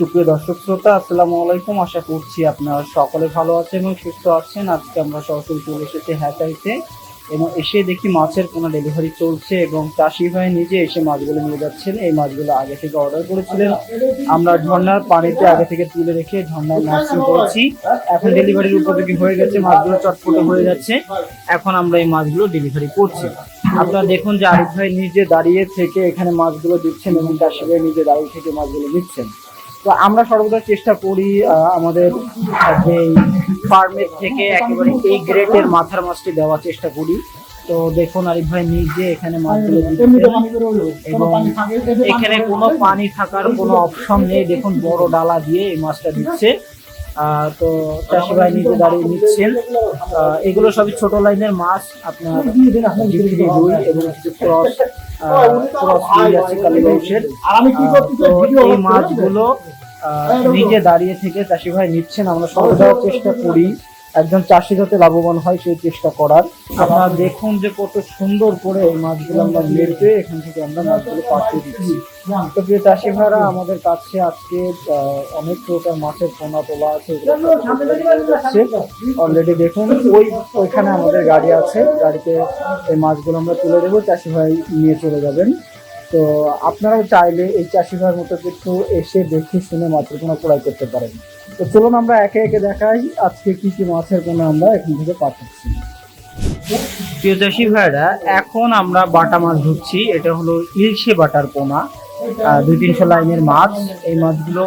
সুপ্রিয় দর্শক শ্রোতা, আসসালামু আলাইকুম। আশা করছি আপনারা সকলে ভালো আছেন এবং সুস্থ আছেন। আজকে আমরা সরাসরি চলে এসেছি হ্যাচাইতে এবং এসে দেখি মাছের কোনো ডেলিভারি চলছে এবং চাষি ভাই নিজে এসে মাছগুলো নিয়ে যাচ্ছেন। এই মাছগুলো আগে থেকে অর্ডার করেছিলেন। আমরা ঝর্ণার পানিতে আগে থেকে তুলে রেখে ঝর্ণায় নার্সিং করেছি। এখন ডেলিভারির উপযোগী হয়ে গেছে, মাছগুলো চটপটে হয়ে যাচ্ছে। এখন আমরা এই মাছগুলো ডেলিভারি করছি। আপনারা দেখুন যে আরিফ ভাই নিজে দাঁড়িয়ে থেকে এখানে মাছগুলো দিচ্ছেন এবং চাষি ভাই নিজে দাঁড়িয়ে থেকে মাছগুলো দিচ্ছেন তো আমরা সর্বদা চেষ্টা করি আমাদের যে ফার্মের থেকে একেবারে এই গ্রেটের মাথার মাছটি দেওয়ার চেষ্টা করি। তো দেখুন আরিফ ভাই নিজে এখানে মাছগুলো এবং এখানে কোনো পানি থাকার কোনো অপশন নেই। দেখুন বড় ডালা দিয়ে এই মাছটা দিচ্ছে। তো চাষি ভাই নিজে দাঁড়িয়ে নিচ্ছেন। এগুলো সবই ছোট লাইনের মাছ, আপনার এই মাছগুলো নিজে দাঁড়িয়ে থেকে চাষি ভাই নিচ্ছেন। আমরা সব চেষ্টা করি। একজন চাষি যাতে লাভবান হয় সেই চেষ্টা করার। আপনারা দেখুন যে কত সুন্দর করে এই মাছগুলো আমরা মেরতে এখান থেকে আমরা মাছগুলো পাঠিয়ে দিচ্ছি। তো প্রিয় চাষি ভাইরা আমাদের কাছে আজকে অনেক প্রকার মাছের পোনা তোলা আছে অলরেডি দেখুন ওই ওইখানে আমাদের গাড়ি আছে গাড়িতে এই মাছগুলো আমরা তুলে দেবো চাষি ভাই নিয়ে চলে যাবেন। তো আপনারাও চাইলে এই চাষি ভাইয়ের মতো একটু এসে দেখে শুনে মাছের পোনা ক্রয় করতে পারেন। তো চলুন আমরা একে একে দেখাই আজকে কি কি মাছের পোনা আমরা এখান থেকে পাঠাচ্ছি। প্রিয় চাষি ভাইরা এখন আমরা বাটা মাছ ধরছি। এটা হলো ইলশে বাটার পোনা। দুই তিনশো লাইনের মাছ। এই মাছগুলো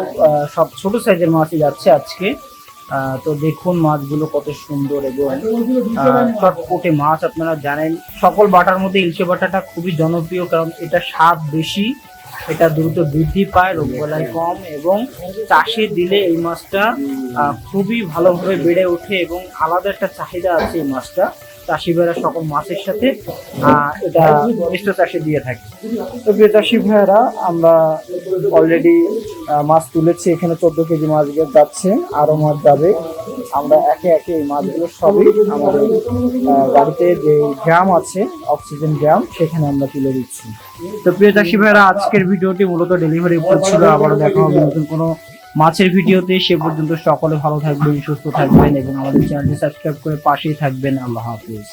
সব ছোট সাইজের মাছই যাচ্ছে আজকে। তো দেখুন মাছগুলো কত সুন্দর এবং চটপটে মাছ আপনারা জানেন। সকল বাটার মধ্যে ইলশে বাটাটা খুবই জনপ্রিয়, কারণ এটা স্বাদ বেশি, এটা দ্রুত বৃদ্ধি পায় রোগবেলায় কম এবং চাষে দিলে এই মাছটা খুবই ভালোভাবে বেড়ে ওঠে এবং আলাদা একটা চাহিদা আছে এই মাছটা। চাষি ভাইরা সকল মাছের সাথে এটা মিশ্র চাষে দিয়ে থাকে। তো প্রিয় চাষি ভাইয়েরা আমরা অলরেডি মাছ তুলেছি। এখানে চোদ্দ কেজি মাছ যাচ্ছে আরও মাছ যাবে। আমরা একে একে এই মাছগুলো সবই আমাদের গাড়িতে যে গ্রাম আছে, অক্সিজেন গ্রাম, সেখানে আমরা তুলে দিচ্ছি। তো প্রিয় চাষি ভাইয়েরা আজকের ভিডিওটি মূলত ডেলিভারি ছিল। আবারও দেখা হবে নতুন কোনো মাছের ভিডিওতে সে পর্যন্ত সকলে ভালো থাকবেন, সুস্থ থাকবেন এবং আমাদের চ্যানেলটি সাবস্ক্রাইব করে পাশেই থাকবেন। আল্লাহ হাফিজ।